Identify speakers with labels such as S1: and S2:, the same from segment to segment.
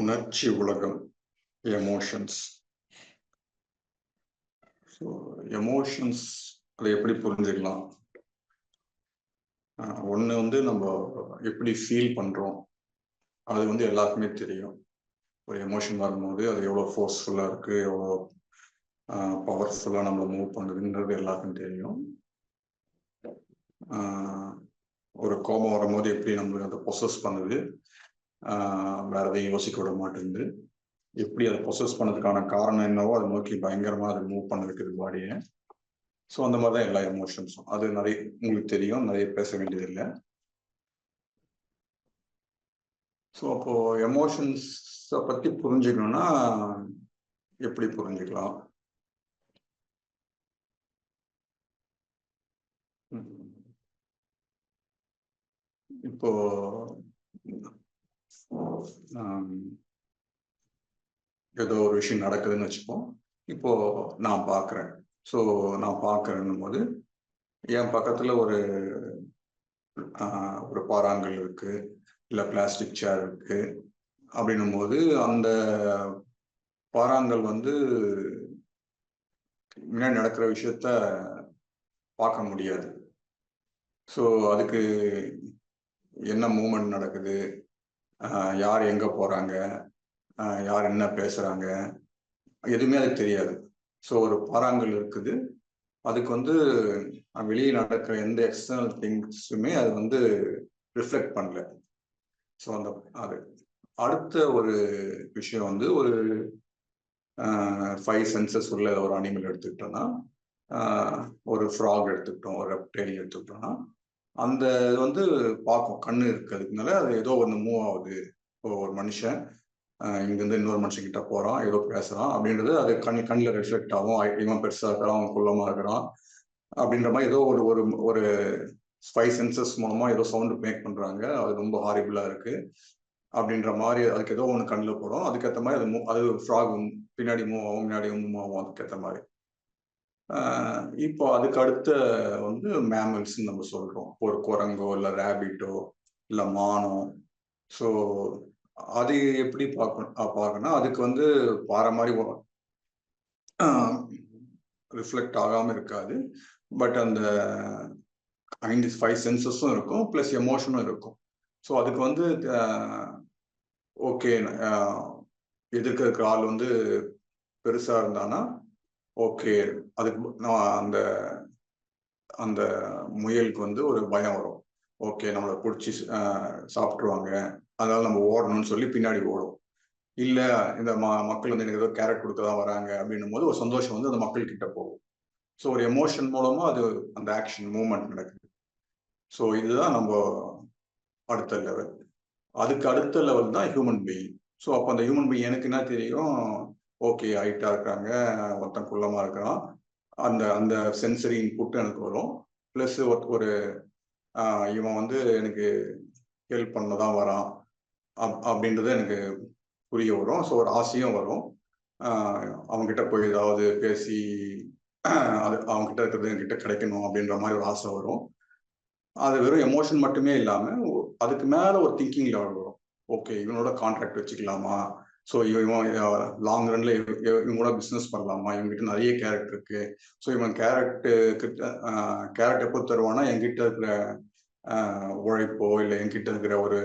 S1: உணர்ச்சி உலகம் emotions so emotions அதை எப்படி புரிஞ்சுக்கலாம்? ஒன்று வந்து நம்ம எப்படி ஃபீல் பண்ணுறோம் அது வந்து எல்லாருக்குமே தெரியும். ஒரு எமோஷன் வரும்போது அது எவ்வளோ ஃபோர்ஸ்ஃபுல்லாக இருக்குது எவ்வளோ பவர்ஃபுல்லாக நம்மளை மூவ் பண்ணுதுன்றது எல்லாருக்கும் தெரியும். ஒரு கோபம் வரும்போது எப்படி நம்மளுக்கு அதை ப்ரொசஸ் பண்ணுது? வேற எதையும் யோசிக்க விட மாட்டேங்குது. எப்படி அதை ப்ரொசஸ் பண்ணதுக்கான காரணம் என்னவோ அதை நோக்கி பயங்கரமாக அதை மூவ் பண்ண வைக்குது பாடியை ஸோ அந்த மாதிரி தான் எல்லா எமோஷன்ஸும் அது நிறைய உங்களுக்கு தெரியும் நிறைய பேச வேண்டியதில்லை ஸோ அப்போ எமோஷன்ஸை பற்றி புரிஞ்சுக்கணும்னா எப்படி புரிஞ்சுக்கலாம்? இப்போ ஏதோ ஒரு விஷயம் நடக்குதுன்னு வச்சுப்போம். இப்போ நான் பார்க்குறேன். ஸோ நான் பார்க்குறேன்னும் போது என் பக்கத்தில் ஒரு ஒரு பாறாங்கல் இருக்கு. இல்லை பிளாஸ்டிக் சேர் இருக்கு. அப்படின்னும் போது அந்த பாறாங்கல் வந்து முன்னாடி நடக்கிற விஷயத்த பார்க்க முடியாது. ஸோ அதுக்கு என்ன மூமெண்ட் நடக்குது? யார் எங்கே போகிறாங்க யார் என்ன பேசுகிறாங்க எதுவுமே அதுக்கு தெரியாது. ஸோ ஒரு பாறாங்கல் இருக்குது. அதுக்கு வந்து வெளியே நடக்கிற எந்த எக்ஸ்டர்னல் திங்ஸுமே அது வந்து ரிஃப்ளெக்ட் பண்ணல. ஸோ அந்த அது. அடுத்த ஒரு விஷயம் வந்து ஒரு ஃபைவ் சென்சஸ் உள்ள ஒரு அனிமல் எடுத்துக்கிட்டோம்னா ஒரு ஃப்ராக் எடுத்துக்கிட்டோம் ஒரு ரெப்டைல் எடுத்துக்கிட்டோம்னா அந்த இது வந்து பார்க்கும் கண்ணு இருக்கிறதுக்குனால அது ஏதோ ஒன்று மூவ் ஆகுது. இப்போ ஒரு மனுஷன் இங்கேருந்து இன்னொரு மனுஷன் கிட்ட போகிறான் ஏதோ பேசுகிறான் அப்படின்றது அது கண் கண்ணில் ரிஃப்ளெக்ட் ஆகும். இவன் பெருசாக இருக்கிறான் அவன் குள்ளமாக இருக்கிறான் அப்படின்ற மாதிரி ஏதோ ஒரு ஒரு ஒரு ஸ்பை சென்சஸ் மூலமாக ஏதோ சவுண்டு மேக் பண்ணுறாங்க அது ரொம்ப ஹாரிபிளாக இருக்குது அப்படின்ற மாதிரி அதுக்கு ஏதோ ஒன்று கண்ணில் போகிறோம் அதுக்கேற்ற மாதிரி அது மூ அது ஃப்ராகும் பின்னாடி மூவ் ஆகும் முன்னாடி மூவ் ஆகும். அதுக்கேற்ற மாதிரி. இப்போ அதுக்கு அடுத்த வந்து மேமல்ஸ்ன்னு நம்ம சொல்றோம். ஒரு குரங்கோ இல்லை ரேபிட்டோ இல்லை மானோ. ஸோ அது எப்படி பார்க்கணும் பார்க்கணும் அதுக்கு வந்து பாறை மாதிரி ரிஃப்ளெக்ட் ஆகாமல் இருக்காது. பட் அந்த ஐந்து ஃபைவ் சென்சஸும் இருக்கும் ப்ளஸ் எமோஷனும் இருக்கும். ஸோ அதுக்கு வந்து ஓகே எதிர்க்க இருக்கிற ஆள் வந்து பெருசாக இருந்தானா ஓகே. அதுக்கு நான் அந்த அந்த முயலுக்கு வந்து ஒரு பயம் வரும். ஓகே நம்மளை பிடிச்சி சாப்பிட்ருவாங்க அதனால நம்ம ஓடணும்னு சொல்லி பின்னாடி ஓடும். இல்லை இந்த ம மக்கள் வந்து எனக்கு ஏதோ கேரட் கொடுக்க தான் வராங்க அப்படின்னும் போது ஒரு சந்தோஷம் வந்து அந்த மக்கள் கிட்ட போகும். ஸோ ஒரு எமோஷன் மூலமாக அது அந்த ஆக்ஷன் மூமெண்ட் நடக்குது. ஸோ இதுதான் நம்ம அடுத்த லெவல் அதுக்கு அடுத்த லெவல் தான் ஹியூமன் பீயிங் ஸோ அப்போ அந்த ஹியூமன் பீயிங் எனக்கு என்ன தெரியும்? ஓகே ஹைட்டாக இருக்காங்க ஒருத்தன் குள்ளமாக இருக்கிறான். அந்த அந்த சென்சரி இன்புட் எனக்கு வரும். ப்ளஸ் ஒரு இவன் வந்து எனக்கு ஹெல்ப் பண்ண தான் வரான். அப் அப்படின்றது எனக்கு புரிய வரும். ஸோ ஒரு ஆசையும் வரும். அவங்ககிட்ட போய் ஏதாவது பேசி அது அவங்ககிட்ட இருக்கிறது என்கிட்ட கிடைக்கணும் அப்படின்ற மாதிரி ஒரு ஆசை வரும். அது வெறும் எமோஷன் மட்டுமே இல்லாமல் அதுக்கு மேலே ஒரு திங்கிங் லெவல் வரும். ஓகே இவனோட கான்ட்ராக்ட் வச்சுக்கலாமா? ஸோ இவன் லாங் ரன்ல இவங்க கூட பிஸ்னஸ் பண்ணலாமா? இவங்ககிட்ட நிறைய கேரட் இருக்கு. ஸோ இவன் கேரட் கிட்ட கேரட் எப்போ தருவானா என்கிட்ட இருக்கிற உழைப்போ இல்லை என்கிட்ட இருக்கிற ஒரு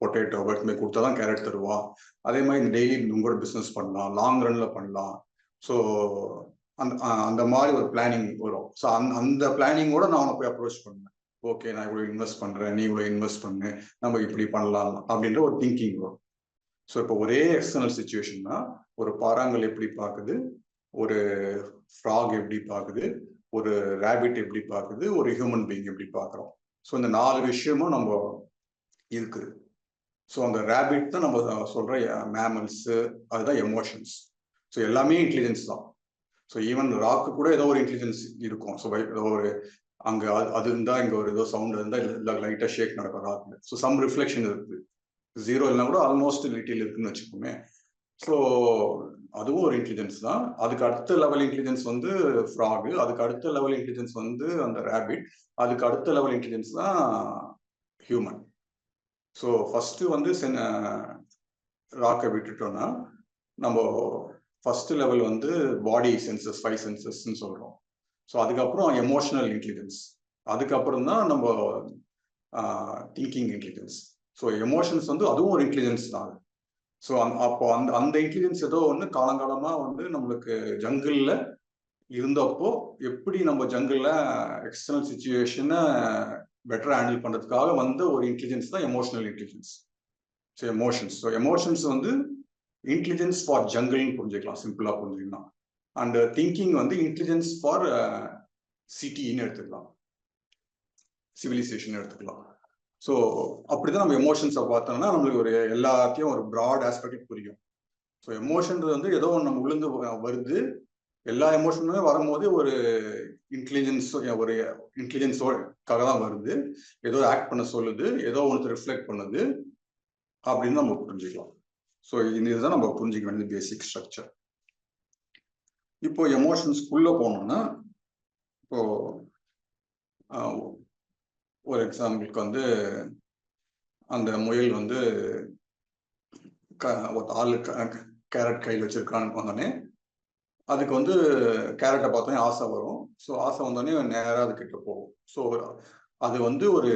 S1: பொட்டேட்டோ எல்லாமே கொடுத்தா தான் கேரட் தருவான் அதே மாதிரி இந்த டெய்லி இவங்க கூட பிஸ்னஸ் பண்ணலாம். லாங் ரன்ல பண்ணலாம். ஸோ அந்த அந்த மாதிரி ஒரு பிளானிங் வரும். ஸோ அந் அந்த பிளானிங்கோட நான் அவனை போய் அப்ரோச் பண்ணேன் ஓகே நான் இவ்வளோ இன்வெஸ்ட் பண்ணுறேன் நீ இவ்வளோ இன்வெஸ்ட் பண்ணு. நம்ம இப்படி பண்ணலாம் அப்படின்ற ஒரு திங்கிங் வரும். ஸோ இப்போ ஒரே எக்ஸ்டர்னல் சுச்சுவேஷன்னா ஒரு பாறாங்கல் எப்படி பார்க்குது? ஒரு ஃப்ராக் எப்படி பார்க்குது? ஒரு ரேபிட் எப்படி பார்க்குது? ஒரு ஹியூமன் பீயிங் எப்படி பார்க்குறோம்? ஸோ இந்த நாலு விஷயமும் நம்ம இருக்குது. ஸோ அந்த ரேபிட் தான் நம்ம சொல்கிற மேமல்ஸு அதுதான் எமோஷன்ஸ் ஸோ எல்லாமே இன்டெலிஜென்ஸ் தான். ஸோ ஈவன் ராக்கு கூட ஏதோ ஒரு இன்டெலிஜென்ஸ் இருக்கும். ஸோ ஏதோ ஒரு அங்கே அது இருந்தால் இங்கே ஒரு ஏதோ சவுண்ட் இருந்தால் இல்லை லைட்டாக ஷேக் நடக்கும் ராக்கு ஸோ சம் ரிஃப்ளெக்ஷன் இருக்குது ஜீரோ இல்லைனா கூட ஆல்மோஸ்ட் லிட்டில் இருக்குன்னு வச்சுக்கோமே. ஸோ அதுவும் ஒரு இன்டெலிஜென்ஸ் தான். அதுக்கு அடுத்த லெவல் இன்டெலிஜென்ஸ் வந்து ஃப்ராகு அதுக்கு அடுத்த லெவல் இன்டெலிஜென்ஸ் வந்து அந்த ரேபிட் அதுக்கு அடுத்த லெவல் இன்டெலிஜென்ஸ் தான் ஹியூமன் ஸோ ஃபஸ்ட்டு வந்து ராக்கை விட்டுட்டோம்னா நம்ம ஃபஸ்ட்டு லெவல் வந்து பாடி சென்சஸ் ஃபைவ் சென்சஸ்ன்னு சொல்கிறோம் ஸோ அதுக்கப்புறம் எமோஷனல் இன்டெலிஜென்ஸ் அதுக்கப்புறம் தான் நம்ம திங்கிங் இன்டெலிஜென்ஸ் ஸோ எமோஷன்ஸ் வந்து அதுவும் ஒரு இன்டெலிஜென்ஸ் தான். ஸோ அப்போ அந்த அந்த இன்டெலிஜென்ஸ் ஏதோ ஒன்று காலங்காலமாக வந்து நம்மளுக்கு ஜங்கிளில் இருந்தப்போ எப்படி நம்ம ஜங்கிளில் எக்ஸ்டர்னல் சுச்சுவேஷனை பெட்டர் ஹேண்டில் பண்ணுறதுக்காக வந்த ஒரு இன்டெலிஜென்ஸ் தான் emotional intelligence so emotions so emotions வந்து இன்டெலிஜென்ஸ் ஃபார் ஜங்கிள்னு புரிஞ்சுக்கலாம் சிம்பிளாக புரிஞ்சுக்கலாம் அண்ட் திங்கிங் வந்து இன்டெலிஜென்ஸ் ஃபார் சிட்டின்னு எடுத்துக்கலாம். சிவிலைசேஷன் எடுத்துக்கலாம். ஸோ அப்படிதான் நம்ம எமோஷன்ஸை பார்த்தோம்னா நம்மளுக்கு ஒரு எல்லாத்தையும் ஒரு ப்ராட் ஆஸ்பெக்ட் புரியும். ஸோ எமோஷன்றது வந்து ஏதோ ஒன்று நம்ம உளுந்து வருது. எல்லா எமோஷனுமே வரும்போது ஒரு இன்டெலிஜென்ஸ் ஒரு இன்டெலிஜென்ஸோக்காக தான் வருது. ஏதோ ஆக்ட் பண்ண சொல்லுது. ஏதோ ஒன்று ரிஃப்ளெக்ட் பண்ணுது. அப்படின்னு நம்ம புரிஞ்சுக்கலாம். ஸோ இந்த இதுதான் நம்ம புரிஞ்சுக்க வேண்டியது பேசிக் ஸ்ட்ரக்சர் இப்போ எமோஷன்ஸ்குள்ளே போனோம்னா இப்போ ஒரு எக்ஸாம்பிளுக்கு வந்து அந்த முயல் வந்து ஒரு ஆளு கேரட் கையில் வச்சிருக்கான்னு வந்தோடனே அதுக்கு வந்து கேரட்டை பார்த்தோன்னே ஆசை வரும். ஸோ ஆசை வந்தோடனே நேராக அது கிட்ட போகும். ஸோ அது வந்து ஒரு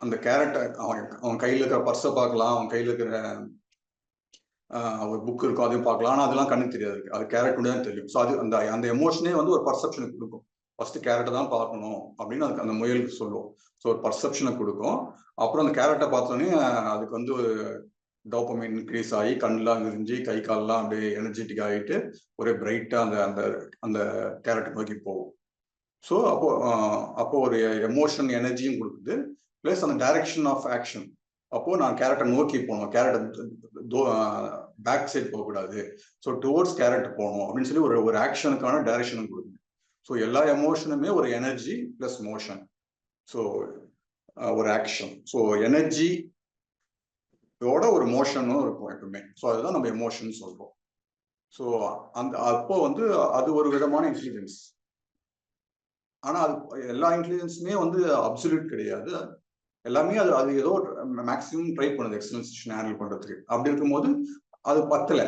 S1: அந்த கேரட்டை அவன் அவன் கையில் இருக்கிற பர்ஸை பார்க்கலாம் அவன் கையில் இருக்கிற ஒரு புக் இருக்கும் அதையும் பார்க்கலாம். ஆனால் அதெல்லாம் கண்ணுக்கு தெரியாது. அது கேரட் தான் தெரியும். ஸோ அது அந்த அந்த எமோஷனே வந்து ஒரு பர்செப்ஷனுக்கு கொடுக்கும். ஃபர்ஸ்ட் கேரட்டை தான் பார்க்கணும் அப்படின்னு அதுக்கு அந்த முயலுக்கு சொல்லுவோம். ஸோ ஒரு பர்செப்ஷனை கொடுக்கும். அப்புறம் அந்த கேரட்டை பார்த்தோன்னே அதுக்கு வந்து டோப்பமின் இன்க்ரீஸ் ஆகி கண்ணெலாம் விரிஞ்சு கை கால்லாம் அப்படியே எனர்ஜெட்டிக் ஆகிட்டு ஒரே பிரைட்டாக அந்த அந்த அந்த கேரட் நோக்கி போகும். ஸோ அப்போ அப்போ ஒரு எமோஷன் எனர்ஜியும் கொடுக்குது. ப்ளஸ் அந்த டைரக்ஷன் ஆஃப் ஆக்ஷன் அப்போது நான் கேரட்டை நோக்கி போகணும். கேரட் பேக் சைட் போகக்கூடாது. ஸோ டுவோர்ட்ஸ் கேரட் போகணும் அப்படின்னு சொல்லி ஒரு ஒரு ஆக்ஷனுக்கான டைரக்ஷனும் கொடுக்கும். ஸோ எல்லா எமோஷனுமே ஒரு எனர்ஜி ப்ளஸ் மோஷன் ஸோ ஒரு ஆக்ஷன் ஸோ எனர்ஜி இதோட ஒரு மோஷனும் இருக்கும் எப்பவுமே. ஸோ அதுதான் நம்ம எமோஷன் சொல்றோம். ஸோ அந்த அப்போ வந்து அது ஒரு விதமான இன்டெலிஜென்ஸ் ஆனால் அது எல்லா இன்டெலிஜென்ஸுமே வந்து அப்சல்யூட் கிடையாது. எல்லாமே அது அது ஏதோ மேக்ஸிமம் ட்ரை பண்ணுது எக்ஸலன்சேஷன் ஹேண்டில் பண்ணுறதுக்கு அப்படி இருக்கும்போது அது பத்தலை.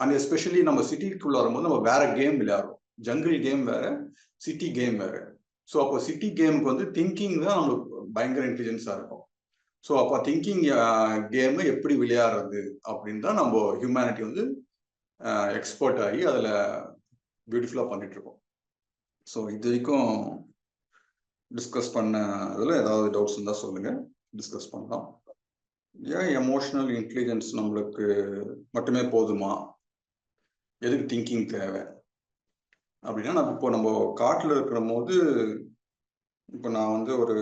S1: அண்ட் எஸ்பெஷலி நம்ம சிட்டிக்குள்ள வரும்போது நம்ம வேற கேம் விளையாடுறோம். ஜங்கிள் கேம் வேற சிட்டி கேம் வேற. ஸோ அப்போ சிட்டி கேமுக்கு வந்து திங்கிங் தான் நம்மளுக்கு பயங்கர இன்டெலிஜென்ஸாக இருக்கும். ஸோ அப்போ திங்கிங் கேமு எப்படி விளையாடுறது அப்படின்னு தான் நம்ம ஹியூமனிட்டி வந்து எக்ஸ்போர்ட் ஆகி அதில் பியூட்டிஃபுல்லாக பண்ணிட்டு இருக்கோம். ஸோ இது வரைக்கும் டிஸ்கஸ் பண்ண இதில் ஏதாவது டவுட்ஸ் இருந்தால் சொல்லுங்கள் டிஸ்கஸ் பண்ணலாம். ஏன் எமோஷனல் இன்டெலிஜென்ஸ் நம்மளுக்கு மட்டுமே போதுமா? எதுக்கு திங்கிங் தேவை? அப்படின்னா நம்ம இப்போ நம்ம காட்டில் இருக்கிற போது இப்போ நான் வந்து ஒரு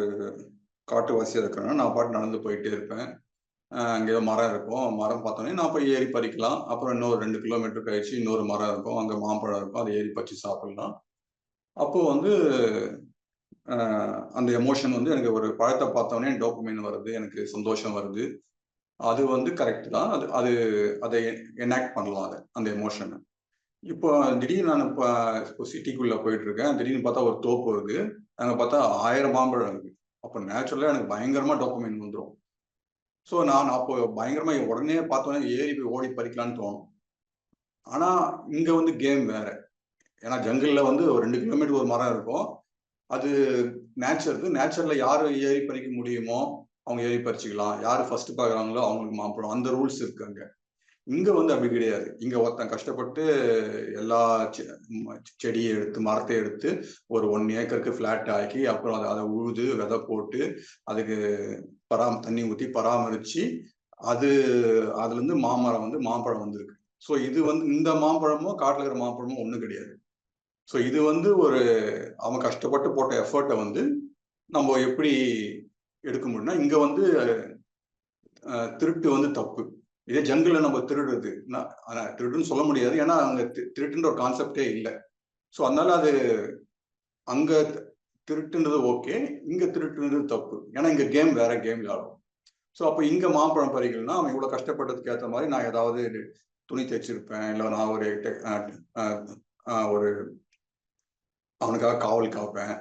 S1: காட்டுவாசியாக இருக்கிறேன்னா நான் பாட்டு நடந்து போயிட்டே இருப்பேன். அங்கே ஏதோ மரம் இருக்கும். மரம் பார்த்தோன்னே நான் போய் ஏறி பறிக்கலாம். அப்புறம் இன்னொரு ரெண்டு கிலோமீட்டர் கழிச்சு இன்னொரு மரம் இருக்கும். அங்கே மாம்பழம் இருக்கும். அதை ஏறி பறிச்சு சாப்பிடலாம். அப்போ வந்து அந்த எமோஷன் வந்து எனக்கு ஒரு பழத்தை பார்த்தோன்னே டோப்பமைன் வருது. எனக்கு சந்தோஷம் வருது. அது வந்து கரெக்ட் தான். அது அது அதை எனாக்ட் பண்ணலாம் அதை அந்த எமோஷனை இப்போ திடீர்னு நான் இப்போ இப்போ சிட்டிக்குள்ளே போயிட்டு இருக்கேன் திடீர்னு பார்த்தா ஒரு தோப்பு வருது. அங்கே பார்த்தா ஆயிரம் மாம்பழம் இருக்கு அப்போ நேச்சுரலாக எனக்கு பயங்கரமாக டாக்குமெண்ட் வந்துடும் ஸோ நான் அப்போ பயங்கரமாக உடனே பார்த்தோன்னே ஏறி போய் ஓடி பறிக்கலான்னு தோணும். ஆனால் இங்கே வந்து கேம் வேற. ஏன்னா ஜங்கிளில் வந்து ஒரு ரெண்டு கிலோமீட்டர் ஒரு மரம் இருக்கும். அது நேச்சருக்கு நேச்சரில் யார் ஏறி பறிக்க முடியுமோ அவங்க ஏறி பறிச்சுக்கலாம். யார் ஃபர்ஸ்ட் பார்க்குறாங்களோ அவங்களுக்கு மாம்பழம் அந்த ரூல்ஸ் இருக்கு அங்கே. இங்க வந்து அப்படி கிடையாது. இங்க ஒருத்தன் கஷ்டப்பட்டு எல்லா செடியை எடுத்து மரத்தை எடுத்து ஒரு ஒன் ஏக்கருக்கு ஃபிளாட் ஆக்கி அப்புறம் அதை அதை உழுது விதை போட்டு அதுக்கு பராம தண்ணி ஊற்றி பராமரிச்சு அது அதுல இருந்து மாமரம் வந்து மாம்பழம் வந்திருக்கு. ஸோ இது வந்து இந்த மாம்பழமும் காட்டில் இருக்கிற மாம்பழமும் ஒன்றும் கிடையாது. ஸோ இது வந்து ஒரு அவன் கஷ்டப்பட்டு போட்ட எஃபர்ட்டை வந்து நம்ம எப்படி எடுக்க முடியும்னா இங்க வந்து திருட்டு வந்து தப்பு. இதே ஜங்கிள் நம்ம திருடுறது. திருடுன்னு சொல்ல முடியாது. ஏன்னா அங்க திருட்டுன்ற ஒரு கான்செப்டே இல்லை. ஸோ அதனால அது அங்க திருட்டுன்றது ஓகே இங்க திருட்டுன்றது தப்பு. ஏன்னா இங்க கேம் வேற கேம் விளையாடும் ஸோ அப்போ இங்க மாம்பழம் பறிக்கலன்னா அவன் இவ்வளவு கஷ்டப்பட்டதுக்கு ஏற்ற மாதிரி நான் ஏதாவது துணி தைச்சிருப்பேன். இல்லை நான் ஒரு ஒரு அவனுக்காக காவல் காப்பேன்.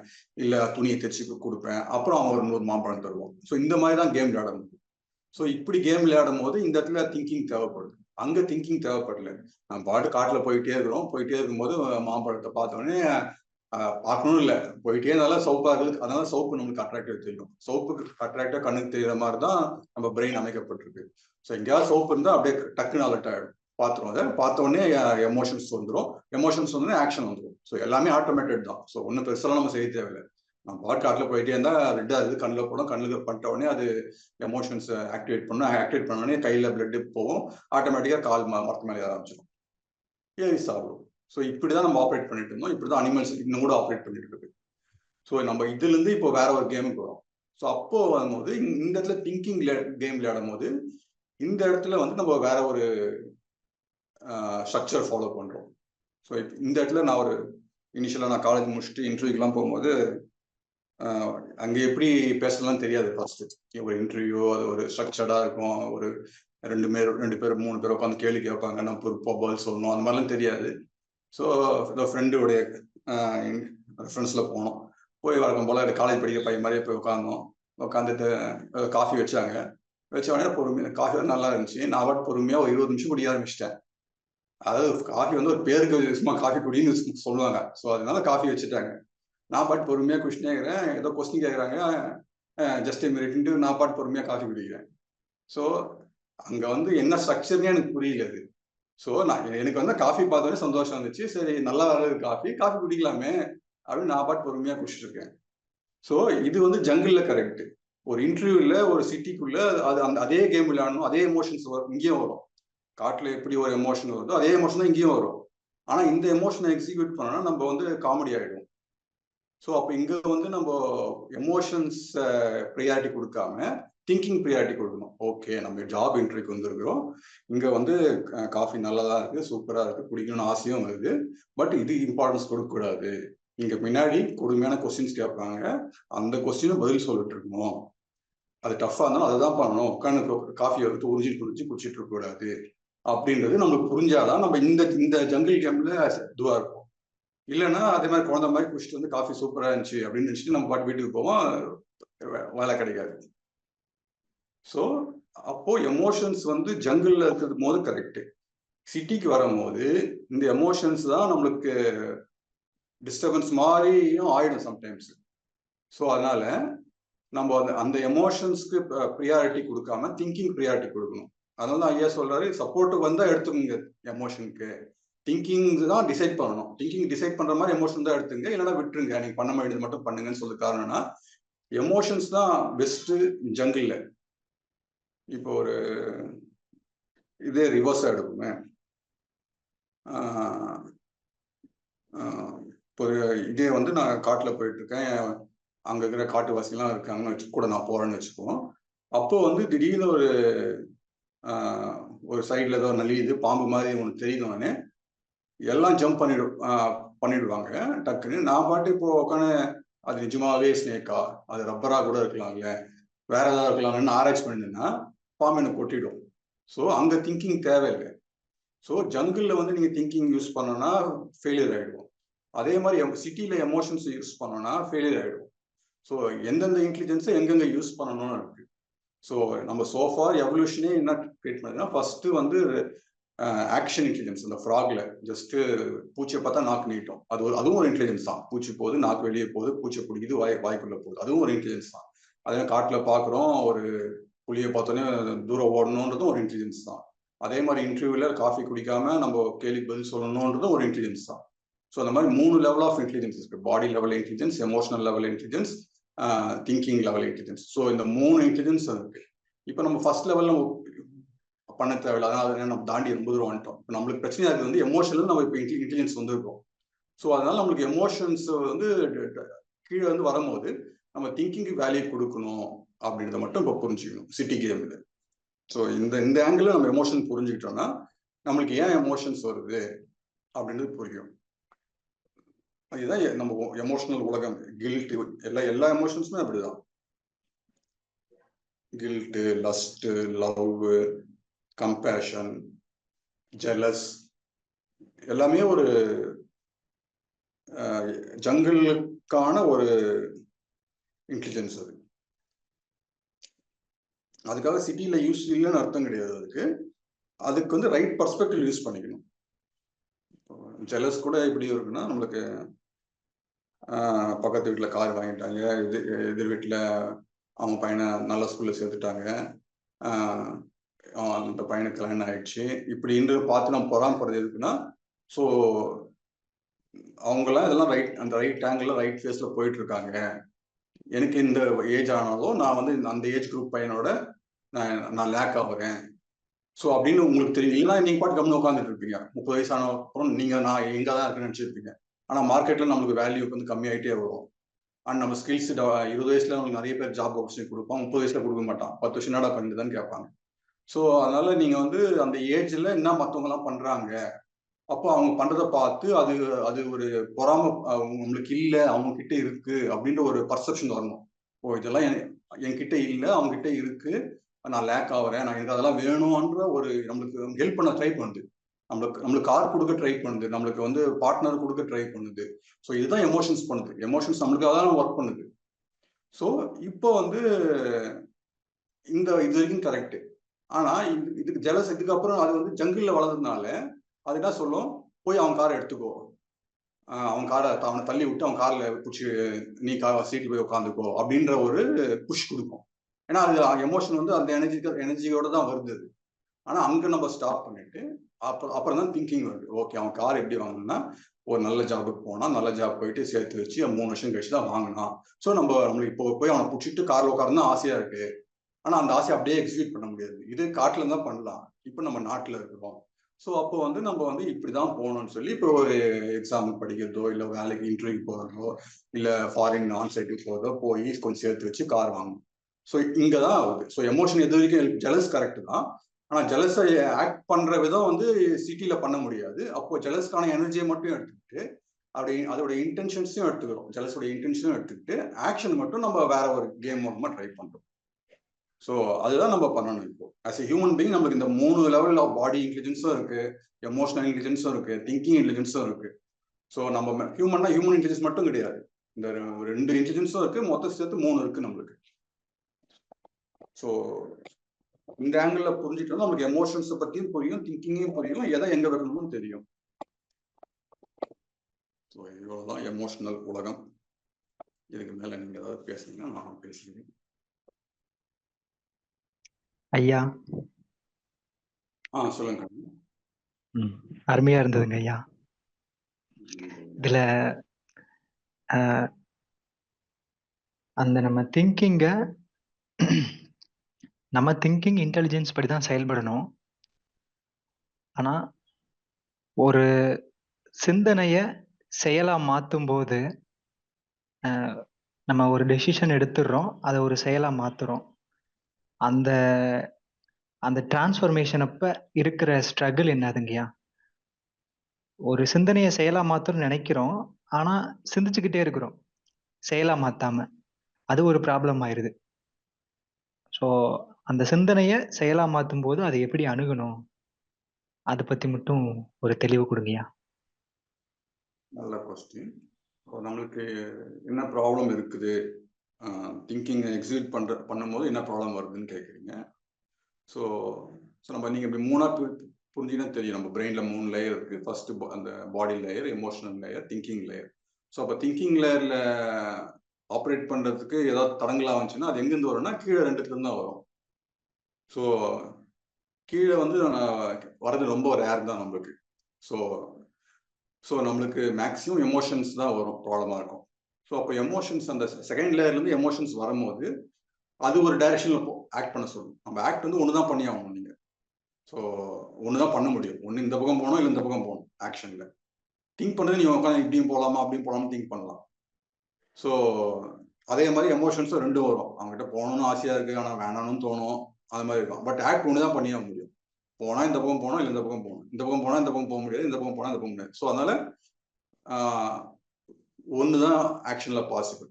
S1: இல்லை துணியை தைச்சி கொடுப்பேன். அப்புறம் அவன் ஒரு நூறு மாம்பழம் தருவான். ஸோ இந்த மாதிரி தான் கேம் விளையாட முடியும் ஸோ இப்படி கேம் விளையாடும் போது இந்த இடத்துல திங்கிங் தேவைப்படுது. அங்க திங்கிங் தேவைப்படல. நம்ம பாட்டு காட்டில் போயிட்டே இருக்கிறோம். போயிட்டே இருக்கும்போது மாம்பழத்தை பார்த்தோன்னே பார்க்கணும் இல்லை. போயிட்டே இருந்தாலும் சோப்பா இருக்குது அதனால சோப்பு நம்மளுக்கு அட்ராக்டிவ் தெரியும். சோப்புக்கு அட்ராக்டிவா கண்ணுக்கு தெரியுற மாதிரி தான் நம்ம பிரெயின் அமைக்கப்பட்டிருக்கு. ஸோ எங்கேயாவது சோப்பு இருந்தால் அப்படியே டக்குன்னு அலர்ட் ஆகிடும் பார்த்துரும் அதை பார்த்தோன்னே எமோஷன்ஸ் வந்துடும் எமோஷன்ஸ் வந்து ஆக்ஷன் வந்துடும் ஸோ எல்லாமே ஆட்டோமேட்டட் தான். ஸோ ஒன்றும் பெருசாலாம் நம்ம செய்ய தேவையில்லை. நான் பாட்டு காட்டில் போயிட்டே இருந்தால் ரெட்டு அது கண்ணில் போடும். கண்ணில் பண்ணிட்ட உடனே அது எமோஷன்ஸ் ஆக்டிவேட் பண்ணும். ஆக்டிவேட் பண்ண உடனே கையில் பிளட்டு போகும். ஆட்டோமேட்டிக்காக கால் மரத்து மேலே ஆரம்பிச்சிடும். ஏறி சாப்பிடும். ஸோ இப்படி தான் நம்ம ஆப்ரேட் பண்ணிட்டு இருந்தோம். இப்படி தான் அனிமல்ஸ் இன்னும் கூட ஆப்ரேட் பண்ணிட்டு இருக்கு. ஸோ நம்ம இதுலேருந்து இப்போ வேற ஒரு கேமுக்கு வரும். ஸோ அப்போ வரும்போது இந்த இடத்துல திங்கிங் கேம் விளையாடும் போது இந்த இடத்துல வந்து நம்ம வேற ஒரு ஸ்ட்ரக்சர் ஃபாலோ பண்ணுறோம் ஸோ இந்த இடத்துல நான் ஒரு இனிஷியலாக நான் காலேஜ் முடிச்சுட்டு இன்டர்வியூக்கெலாம் போகும்போது அங்கே எப்படி பேசலாம் தெரியாது ஃபர்ஸ்ட் ஒரு இன்டர்வியூ அது ஒரு ஸ்ட்ரக்சர்டாக இருக்கும். ஒரு ரெண்டு பேர் ரெண்டு பேர் மூணு பேர் உட்காந்து கேள்வி கேட்பாங்க. நம்ம பொறுப்பாக பதில் சொல்லணும். அந்த மாதிரிலாம் தெரியாது. ஸோ ஃப்ரெண்டுடைய ஃப்ரெண்ட்ஸில் போனோம். போய் வழக்கம் போல் காலேஜ் படிக்கிற பையன் மாதிரியே போய் உட்காந்தோம் உட்காந்துட்டு காஃபி வச்சாங்க. வச்ச உடனே பொறுமையாக காஃபி வந்து நல்லா இருந்துச்சு. நான் வாட் பொறுமையாக ஒரு இருபது நிமிஷம் குடிக்க ஆரம்பிச்சிட்டேன். அதாவது காஃபி வந்து ஒரு பேருக்கு சும்மா காஃபி குடின்னு சொல்லுவாங்க. ஸோ அதனால காஃபி வச்சுட்டாங்க. நான் பாட்டு பொறுமையாக கொஸ்டின் கேட்குறேன் ஏதோ கொஸ்டின் கேட்குறாங்க ஜஸ்ட் மினிட்டு நான் பாட்டு பொறுமையாக காஃபி குடிக்கிறேன். ஸோ அங்கே வந்து என்ன ஸ்ட்ரக்சர்னே எனக்கு புரியல அது. ஸோ நான் எனக்கு வந்து காஃபி பார்த்தோன்னே சந்தோஷம் வந்துச்சு. சரி நல்லா வர்றது காஃபி. காஃபி குடிக்கலாமே அப்படின்னு நான் பாட்டு பொறுமையாக குடிச்சிட்டு இருக்கேன். ஸோ இது வந்து ஜங்கிளில் கரெக்ட் ஒரு இன்டர்வியூவில் ஒரு சிட்டிக்குள்ளே அது அந்த அதே கேம் விளையாடணும். அதே எமோஷன்ஸ் வரும் இங்கேயும் வரும். காட்டில் எப்படி ஒரு எமோஷன் வருதோ அதே எமோஷன் தான் இங்கேயும் வரும். ஆனால் இந்த எமோஷனை எக்ஸிக்யூட் பண்ணோன்னா நம்ம வந்து காமெடி ஆகிடும் ஸோ அப்போ இங்கே வந்து நம்ம எமோஷன்ஸ் ப்ரியாரிட்டி கொடுக்காம திங்கிங் ப்ரியாரிட்டி கொடுக்கணும். ஓகே நம்ம ஜாப் இன்டர்வியூக்கு வந்திருக்கிறோம். இங்கே வந்து காஃபி நல்லதாக இருக்குது சூப்பராக இருக்குது குடிக்கணும்னு ஆசையும் வருது. பட் இது இம்பார்ட்டன்ஸ் கொடுக்கக்கூடாது. இங்கே முன்னாடி கொடுமையான கொஸ்டின்ஸ் கேட்பாங்க. அந்த கொஸ்டினும் பதில் சொல்லிட்டு இருக்கணும். அது டஃப்பாக இருந்தாலும் அதை தான் பண்ணணும் உட்காந்து காஃபி எடுத்து உறிஞ்சிட்டு குடிச்சு குடிச்சிட்டு இருக்கக்கூடாது. அப்படின்றது நம்மளுக்கு புரிஞ்சாதான் நம்ம இந்த இந்த ஜங்கிள் கேம்ல இதுவாக இருக்கும். இல்லைன்னா அதே மாதிரி குழந்தை மாதிரி குடிச்சிட்டு வந்து காஃபி சூப்பராக இருந்துச்சு அப்படின்னு நினச்சிட்டு நம்ம பாட்டு வீட்டுக்கு போவோம். வேலை கிடைக்காது. ஸோ அப்போ எமோஷன்ஸ் வந்து ஜங்கிளில் இருக்கிறது போது கரெக்டு சிட்டிக்கு வரும்போது இந்த எமோஷன்ஸ் தான் நம்மளுக்கு டிஸ்டர்பன்ஸ் மாதிரியும் ஆயிடும் சம்டைம்ஸ் ஸோ அதனால நம்ம அந்த அந்த எமோஷன்ஸ்க்கு ப்ரியாரிட்டி கொடுக்காம திங்கிங் ப்ரியாரிட்டி கொடுக்கணும். அதனால தான் ஐயா சொல்றாரு சப்போர்ட்டு வந்தால் எடுத்துக்கோங்க எமோஷனுக்கு திங்கிங் தான் டிசைட் பண்ணணும். திங்கிங் டிசைட் பண்ற மாதிரி எமோஷன் தான் எடுத்துங்க. இல்லைன்னா விட்டுருங்க. நீங்க பண்ண வேண்டியது மட்டும் பண்ணுங்கன்னு சொல்ல காரணம்னா எமோஷன்ஸ் தான் பெஸ்ட் ஜங்கிள் இப்போ ஒரு இதே ரிவர்ஸா எடுக்குமே இப்போ இதே வந்து நான் காட்டில் போயிட்டு இருக்கேன் அங்கே இருக்கிற காட்டுவாசிலாம் இருக்காங்கன்னு வச்சு கூட நான் போறேன்னு வச்சுக்குவோம் அப்போ வந்து திடீர்னு ஒரு ஒரு சைடில் ஏதோ நலியுது பாம்பு மாதிரி ஒன்று தெரியுதோடனே எல்லாம் ஜம்ப் பண்ணிடு பண்ணிடுவாங்க டக்குன்னு. நான் பாட்டு இப்போ உட்காந்து அது நிஜமாவே ஸ்னேக்கா அது ரப்பரா கூட இருக்கலாம்ல வேற ஏதாவது இருக்கலாம்னு ஆராய்ச்சி பண்ணிருந்தேன்னா பாம்பு கொட்டிடும். ஸோ அங்கே திங்கிங் தேவையில்லை. ஸோ ஜங்கிளில் வந்து நீங்கள் திங்கிங் யூஸ் பண்ணோன்னா ஃபெயிலியர் ஆகிடுவோம் அதே மாதிரி சிட்டியில் எமோஷன்ஸ் யூஸ் பண்ணோன்னா ஃபெயிலியர் ஆகிடுவோம் ஸோ எந்தெந்த இன்டெலிஜென்ஸை எங்கெங்கே யூஸ் பண்ணணும்னு இருக்கு. ஸோ நம்ம சோஃபார் எவல்யூஷனே என்ன கிரியேட் பண்ணுதுன்னா ஃபர்ஸ்ட் வந்து ஆக்ஷன் இன்டெலிஜென்ஸ் அந்த ஃப்ராக்ல ஜஸ்ட் பூச்சியை பார்த்தா நாக்கு நீட்டும். அது ஒரு அதுவும் ஒரு இன்டெலிஜென்ஸ் தான். பூச்சி போகுது நாக்கு வெளியே போகுது பூச்சி பிடிக்குது வாய் வாய்க்குள்ள போகுது. அதுவும் ஒரு இன்டெலிஜென்ஸ் தான். அதே காட்டில் பார்க்குறோம் ஒரு புளியை பார்த்தோன்னே தூரம் ஓடணுன்றதும் ஒரு இன்டெலிஜென்ஸ் தான். அதே மாதிரி இன்டர்வியூல காஃபி குடிக்காம நம்ம கேள்வி பதில் சொல்லணுன்றதும் ஒரு இன்டெலிஜென்ஸ் தான். ஸோ அந்த மாதிரி மூணு லெவல் ஆஃப் இன்டெலிஜென்ஸ் இருக்கு. Body level intelligence emotional level intelligence thinking level intelligence so இந்த மூணு இன்டெலிஜென்ஸ் இருக்கு. இப்போ நம்ம ஃபர்ஸ்ட் லெவலில் பண்ண தேவையில்ல. அதனால நம்ம தாண்டி ரொம்ப தூரம் வந்துட்டோம். இப்போ நம்மளுக்கு பிரச்சனையா இருக்குது வந்து எமோஷனல் நம்ம இப்போ இன்டெலிஜென்ஸ் வந்துருக்கோம் ஸோ அதனால நம்மளுக்கு எமோஷன்ஸ் வந்து கீழே வந்து வரும்போது நம்ம திங்கிங்க்கு வேல்யூ கொடுக்கணும் அப்படின்றத மட்டும் இப்போ புரிஞ்சுக்கணும். சிட்டி கேம் இது. ஸோ இந்த இந்த ஆங்கிள் நம்ம எமோஷன் புரிஞ்சுக்கிட்டோம்னா நம்மளுக்கு ஏன் எமோஷன்ஸ் வருது அப்படின்றது புரியும். இதுதான் நம்ம எமோஷனல் உலகம். கில்ட் எல்லா எல்லா எமோஷன்ஸுமே அப்படிதான். Guilt lust love compassion jealous எல்லாமே ஒரு ஜங்கிளுக்கான ஒரு இன்டெலிஜென்ஸ் அது. அதுக்காக சிட்டியில் யூஸ் இல்லைன்னு அர்த்தம் கிடையாது அதுக்கு. அதுக்கு வந்து ரைட் பர்ஸ்பெக்டிவ் யூஸ் பண்ணிக்கணும். ஜெலஸ் கூட எப்படி இருக்குன்னா நம்மளுக்கு பக்கத்து வீட்டில் கார் வாங்கிட்டாங்க இது எதிர் வீட்டில் அவங்க பையனை நல்ல ஸ்கூலில் சேர்த்துட்டாங்க அந்த பையனுக்கு கல்யாணம் ஆயிடுச்சு? இப்படின்னு பார்த்து நம்ம பொறாமப்படுறது எதுக்குன்னா ஸோ அவங்கெல்லாம் இதெல்லாம் ரைட் அந்த ரைட் ஆங்கிள் ரைட் ஃபேஸில் போயிட்டு இருக்காங்க. எனக்கு இந்த ஏஜ் ஆனாலும் நான் வந்து இந்த- அந்த ஏஜ் குரூப் பையனோட நான் நான் லேக் ஆகுறேன். ஸோ அப்படின்னு உங்களுக்கு தெரியும் இல்லைன்னா நீங்கள் பாட்டு கம்மி உட்காந்துட்டு இருப்பீங்க. முப்பது வயசான அப்புறம் நீங்கள் நான் எங்கே தான் இருக்குன்னு நினச்சிருப்பீங்க. ஆனால் மார்க்கெட்டில் நம்மளுக்கு வேல்யூ வந்து கம்மியாயிட்டே வரும். அண்ட் நம்ம ஸ்கில்ஸ் இருபது வயசுல நம்மளுக்கு நிறைய பேர் ஜாப் ஆப்பர்ச்சுனிட்டி கொடுப்பான் முப்பது வயசுல கொடுக்க மாட்டான். பத்து வருஷம் என்னடா பண்ணிட்டுதான் கேட்பாங்க. ஸோ அதனால நீங்கள் வந்து அந்த ஏஜில் என்ன மற்றவங்கலாம் பண்ணுறாங்க அப்போ அவங்க பண்ணுறதை பார்த்து அது அது ஒரு பொறாம உங்களுக்கு இல்லை அவங்க கிட்ட இருக்கு அப்படின்ற ஒரு பர்செப்ஷன் வரணும். ஓ இதெல்லாம் என்- என்கிட்ட இல்லை அவங்க கிட்ட இருக்கு. நான் லேக் ஆகுறேன். நான் எனக்கு அதெல்லாம் வேணும்ன்ற ஒரு நம்மளுக்கு ஹெல்ப் பண்ண ட்ரை பண்ணுது. நம்மளுக்கு நம்மளுக்கு கார் கொடுக்க ட்ரை பண்ணுது. நம்மளுக்கு வந்து பார்ட்னர் கொடுக்க ட்ரை பண்ணுது. ஸோ இதுதான் எமோஷன்ஸ் பண்ணுது. எமோஷன்ஸ் நம்மளுக்காக தான் ஒர்க் பண்ணுது. ஸோ இப்போ வந்து இந்த இது வரைக்கும் கரெக்டு ஆனா இது- இதுக்கு ஜெலஸ் இதுக்கப்புறம் அது வந்து ஜங்கிள்ல வளர்ந்ததுனால அது என்ன சொல்லும்? போய் அவன் காரை எடுத்துக்கோ. அவன் காரை அவனை தள்ளி விட்டு அவன் கார்ல பிடிச்சி நீ கார் சீட்டில் போய் உட்காந்துக்கோ அப்படின்ற ஒரு புஷ் கொடுக்கும். ஏன்னா அது எமோஷன் வந்து அந்த எனர்ஜி எனர்ஜியோட தான் வருது ஆனால் ஆனா அங்க நம்ம ஸ்டாப் பண்ணிட்டு அப்புறம் அப்புறம் தான் திங்கிங் வருது. ஓகே அவன் கார் எப்படி வாங்கினா ஒரு நல்ல ஜாபுக்கு போனா நல்ல ஜாப் போயிட்டு சேர்த்து வச்சு மூணு வருஷம் கழிச்சு தான் வாங்கினான். ஸோ நம்ம நம்மளுக்கு இப்போ போய் அவனை பிடிச்சிட்டு காரில் உட்காரணும் ஆசையா இருக்கு. ஆனால் அந்த ஆசையை அப்படியே எக்ஸிக்யூட் பண்ண முடியாது. இது காட்டில் தான் பண்ணலாம். இப்போ நம்ம நாட்டில் இருக்கிறோம் ஸோ அப்போ வந்து நம்ம வந்து இப்படி தான் போகணும்னு சொல்லி இப்போ ஒரு எக்ஸாமுக்கு படிக்கிறதோ இல்லை வேலைக்கு இன்டர்வியூ போகிறதோ இல்லை ஃபாரின் நான் சைட்டுக்கு போகிறதோ போய் கொஞ்சம் சேர்த்து வச்சு கார் வாங்கணும். ஸோ இங்கே தான் ஆகுது. ஸோ எமோஷன் எது வரைக்கும் ஜெலஸ் கரெக்ட் தான். ஆனால் ஜெலஸை ஆக்ட் பண்ணுற விதம் வந்து சிட்டியில் பண்ண முடியாது. அப்போ ஜெலஸ்க்கான எனர்ஜியை மட்டும் எடுத்துக்கிட்டு அப்படி அதோட இன்டென்ஷன்ஸையும் எடுத்துக்கிறோம். ஜெலஸோட இன்டென்ஷனும் எடுத்துக்கிட்டு ஆக்ஷன் மட்டும் நம்ம வேற ஒரு கேம் மூலமாக ட்ரை பண்ணுறோம் ஸோ அதுதான் நம்ம பண்ணணும் இப்போ. ஆஸ் எ ஹியூமன் பீங் நம்மளுக்கு இந்த மூணு லெவல் ஆஃப் பாடி இன்டெலிஜென்ஸும் இருக்கு எமோஷனல் இன்டெலிஜென்ஸும் இருக்கு திங்கிங் இன்டெலிஜென்ஸும் இருக்கு. ஸோ நம்ம ஹியூமன்னா ஹியூமன் இன்டெலிஜென்ஸ் மட்டும் கிடையாது. இந்த ரெண்டு இன்டெலிஜென்ஸும் இருக்கு மொத்தம் சேர்த்து மூணு இருக்கு நம்மளுக்கு. ஸோ இந்த ஆங்கிள் புரிஞ்சுட்டு நமக்கு எமோஷன்ஸை பத்தியும் புரியும் திங்கிங்கையும் புரியும் எதை எங்க வரணும்னு தெரியும். ஸோ இவ்வளவுதான் எமோஷனல் உலகம். இதுக்கு மேல நீங்க ஏதாவது பேசுனீங்கன்னா நான் பேசுகிறேன்
S2: ஐயா.
S1: ஆ சொல்லுங்க.
S2: ம். அருமையா இருந்ததுங்க ஐயா. இதுல அந்த நம்ம திங்கிங்க நம்ம திங்கிங் இன்டெலிஜென்ஸ் படி தான் செயல்படணும். ஆனா ஒரு சிந்தனைய செயலா மாத்தும் போது நம்ம ஒரு டெசிஷன் எடுத்துடுறோம் அதை ஒரு செயலா மாத்துறோம். அந்த அந்த டிரான்ஸ்ஃபர்மேஷன் அப்ப இருக்கிற ஸ்ட்ரகிள் என்னதுங்கய்யா? ஒரு சிந்தனையை செயலா மாத்தணும்னு நினைக்கிறோம். ஆனா சிந்திச்சுக்கிட்டே இருக்கிறோம். செயலா மாத்தாம. அது ஒரு ப்ராப்ளம் ஆயிருது. ஸோ அந்த சிந்தனையை செயலா மாத்தும் போது அதை எப்படி அணுகணும்? அதை பத்தி மட்டும் ஒரு தெளிவு கொடுங்கய்யா.
S1: நல்ல கொஸ்டின் நம்மளுக்கு என்ன ப்ராப்ளம் இருக்குது? திங்கிங் எக்ஸிக்யூட் பண்ணுற பண்ணும்போது என்ன ப்ராப்ளம் வருதுன்னு கேட்குறீங்க ஸோ ஸோ நம்ம நீங்கள் இப்படி மூணாக புரிஞ்சுன்னா தெரியும். நம்ம பிரெயினில் மூணு லேயர் இருக்குது ஃபர்ஸ்ட் அந்த body layer emotional layer thinking layer so அப்போ திங்கிங் லேயரில் ஆப்ரேட் பண்ணுறதுக்கு ஏதாவது தடங்களாக வந்துச்சுன்னா அது எங்கேருந்து வரும்னா கீழே ரெண்டுத்துலேருந்து தான் வரும். ஸோ கீழே வந்து நான் வர்றது ரொம்ப ரேர் தான் நம்மளுக்கு. ஸோ ஸோ நம்மளுக்கு மேக்ஸிமம் எமோஷன்ஸ் தான் வரும். ப்ராப்ளமாக இருக்கும். ஸோ அப்போ எமோஷன்ஸ் அந்த செகண்ட் லேயர்லேருந்து எமோஷன்ஸ் வரும்போது அது ஒரு டைரக்ஷனில் ஆக்ட் பண்ண சொல்லும். நம்ம ஆக்ட் வந்து ஒன்று தான் பண்ணி ஆகணும் நீங்கள் ஸோ ஒன்று தான் பண்ண முடியும். ஒன்று இந்த பக்கம் போகணும் இல்லை இந்த பக்கம் போகணும் ஆக்ஷனில் திங்க் பண்ணுறது நீங்கள் உட்காந்து இப்படியும் போகலாமா அப்படியும் போகலாமா திங்க் பண்ணலாம். ஸோ அதே மாதிரி எமோஷன்ஸும் ரெண்டும் வரும். அவங்ககிட்ட போகணும்னு ஆசையாக இருக்குது ஆனால் வேணாம்னு தோணும். அது மாதிரி இருக்கும். பட் ஆக்ட் ஒன்று தான் பண்ணியாக முடியும். போனால் இந்த பக்கம் போகணும் இல்லை இந்த பக்கம் போகணும். இந்த பக்கம் போனால் இந்த பக்கம் போக முடியாது இந்த பக்கம் போனால் இந்த பக்கம் முடியாது. ஸோ அதனால் ஒன்று தான் ஆக்ஷனில் பாசிபிள்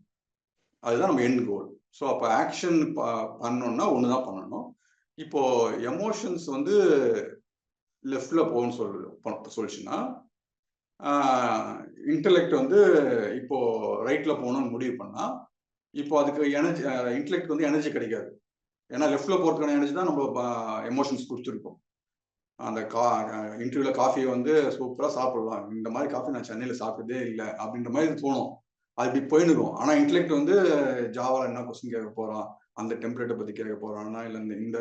S1: அதுதான் நம்ம எண்ட் கோல் ஸோ அப்போ ஆக்ஷன் பண்ணோம்னா ஒன்று தான் பண்ணணும். இப்போ எமோஷன்ஸ் வந்து லெஃப்டில் போகணும்னு சொல் சொல்லிச்சுன்னா இன்டலெக்ட் வந்து இப்போ ரைட்டில் போகணும்னு முடிவு பண்ணால் இப்போ அதுக்கு எனர்ஜி இன்டலெக்ட் வந்து எனர்ஜி கிடைக்காது. ஏன்னா லெஃப்டில் போகிறதுக்கான எனர்ஜி தான் நம்ம எமோஷன்ஸ் கொடுத்துருக்கோம். அந்த கா இன்டர்வியூல காஃபியை வந்து சூப்பரா சாப்பிடலாம். இந்த மாதிரி காஃபி நான் சென்னையில சாப்பிட்டதே இல்லை அப்படின்ற மாதிரி தோணும். அது இப்படி போயினுக்கும் ஆனா இன்டெலெக்ட் வந்து ஜாவால என்ன கொஸ்டின் கேட்க போறான் அந்த டெம்ப்ளேட்டை பத்தி கேட்க போறான்னா இல்ல இந்த இந்த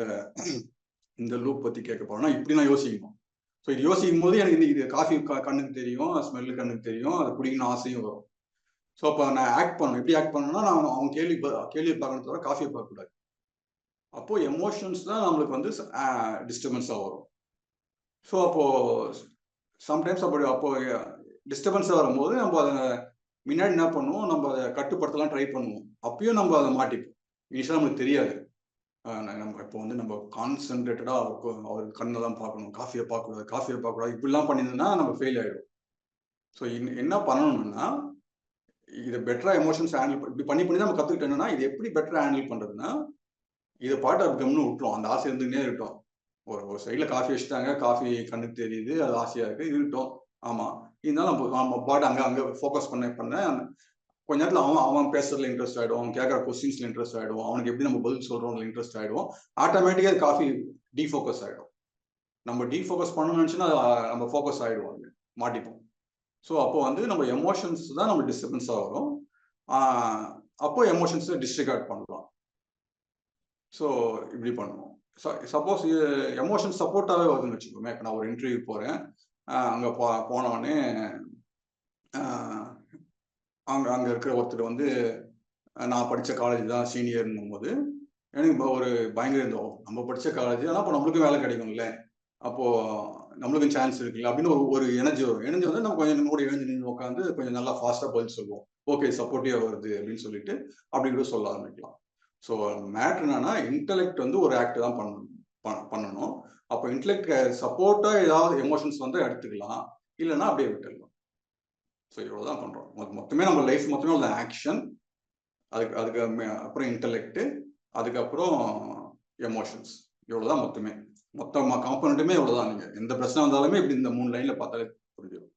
S1: இந்த லூப் பத்தி கேட்க போறான்னா இப்படி நான் யோசிக்கணும். ஸோ இது யோசிக்கும் போது எனக்கு இது இது காஃபி கண்ணுக்கு தெரியும் ஸ்மெல்லு கண்ணுக்கு தெரியும் அதை குடிக்கணும் ஆசையும் வரும். ஸோ அப்போ நான் ஆக்ட் பண்ணணும். எப்படி ஆக்ட் பண்ணணும்னா நான் அவங்க கேள்வி கேள்வி பார்க்கணும் தவிர காஃபியை பார்க்கக்கூடாது அப்போ எமோஷன்ஸ் தான் நம்மளுக்கு வந்து டிஸ்டர்பன்ஸாக வரும். ஸோ அப்போது சம்டைம்ஸ் அப்படி அப்போ டிஸ்டர்பன்ஸாக வரும்போது நம்ம அதை முன்னாடி என்ன பண்ணுவோம்? நம்ம அதை கட்டுப்படுத்தலாம் ட்ரை பண்ணுவோம். அப்பயும் நம்ம அதை மாட்டிப்போம். இனிஷியலாக நம்மளுக்கு தெரியாது. நம்ம இப்போ வந்து நம்ம கான்சென்ட்ரேட்டடாக அவருக்கு அவர் கண்ணை தான் பார்க்கணும். காஃபியை பார்க்கக்கூடாது காஃபியை பார்க்கக்கூடாது. இப்படிலாம் பண்ணியிருந்தோம்னா நம்ம ஃபெயில் ஆகிடும் ஸோ என்ன பண்ணணும்னா இதை பெட்டராக எமோஷன்ஸ் ஹேண்டில் இப்படி பண்ணி பண்ணி தான் நம்ம கற்றுக்கிட்டோம்னா இது எப்படி பெட்டராக ஹேண்டில் பண்ணுறதுன்னா இதை பாட்டு அது கம்னு விட்டுரும். அந்த ஆசை இருந்துக்கிட்டே இருக்கட்டும். ஒரு ஒரு சைடில் காஃபி வச்சுட்டாங்க. காஃபி கண்ணுக்கு தெரியுது. அது ஆசையாக இருக்குது இருக்கட்டும். ஆமாம் இருந்தாலும் நம்ம பாட்டு அங்கே அங்கே ஃபோக்கஸ் பண்ண பண்ண கொஞ்ச நேரத்தில் அவன் அவன் பேசுறதுல இன்ட்ரெஸ்ட் ஆகிடும் அவன் கேட்குற கொஸ்டின்ஸ்ல இன்ட்ரெஸ்ட் ஆகிடும் அவனுக்கு எப்படி நம்ம பதில் சொல்கிறோம்ல இன்ட்ரெஸ்ட் ஆகிடும் ஆட்டோமேட்டிக்காக காஃபி டீஃபோக்கஸ் ஆகிடும் நம்ம டீஃபோக்கஸ் பண்ணணும்னு நினச்சுன்னா நம்ம ஃபோக்கஸ் ஆகிடுவோம் மாட்டிப்போம். ஸோ அப்போ வந்து நம்ம எமோஷன்ஸ் தான் நம்ம டிஸ்டர்பன்ஸாக வரும். அப்போ எமோஷன்ஸை டிஸ்ட்ரிகார்ட் பண்ணலாம். ஸோ இப்படி பண்ணுவோம். சப்போஸ் எமோஷன் சப்போர்ட்டாகவே வருதுன்னு வச்சுக்கோமே. இப்போ நான் ஒரு இன்டர்வியூ போகிறேன் அங்கே போ போனவொடனே அங்கே அங்கே இருக்கிற ஒருத்தர் வந்து நான் படித்த காலேஜ் தான் சீனியர்னும் போது எனக்கு ஒரு பயங்கர இருந்தோம் நம்ம படித்த காலேஜ் ஆனால் அப்போ நம்மளுக்கும் வேலை கிடைக்கும்ல. அப்போது நம்மளுக்கும் சான்ஸ் இருக்குல்ல. அப்படின்னு ஒரு ஒரு எனர்ஜி வரும். எனர்ஜி வந்து நம்ம கொஞ்சம் கூட எழுந்து நின்று உட்காந்து கொஞ்சம் நல்லா ஃபாஸ்ட்டாக பதில் சொல்லுவோம். ஓகே சப்போர்ட்டிவாக வருது அப்படின்னு சொல்லிட்டு அப்படி கூட சொல்ல ஆரம்பிக்கலாம். ஸோ மேட்ரு என்னன்னா இன்டெலெக்ட் வந்து ஒரு ஆக்ட் தான் பண்ணணும் பண்ணணும். அப்போ இன்டலெக்ட் சப்போர்ட்டாக ஏதாவது எமோஷன்ஸ் வந்து எடுத்துக்கலாம். இல்லைன்னா அப்படியே விட்டுடலாம். ஸோ இவ்வளோ தான் பண்ணுறோம் மொத்தமே நம்ம லைஃப் மொத்தமே உள்ள ஆக்ஷன் அதுக்கு அதுக்கு அப்புறம் இன்டலெக்ட் அதுக்கப்புறம் எமோஷன்ஸ் இவ்வளோ தான் மொத்தமே மொத்த காம்பனண்ட்டுமே இவ்வளோ தான் நீங்கள் எந்த பிரச்சனை வந்தாலுமே இப்படி இந்த மூணு லைனில் பார்த்தாலே புரிஞ்சிடும்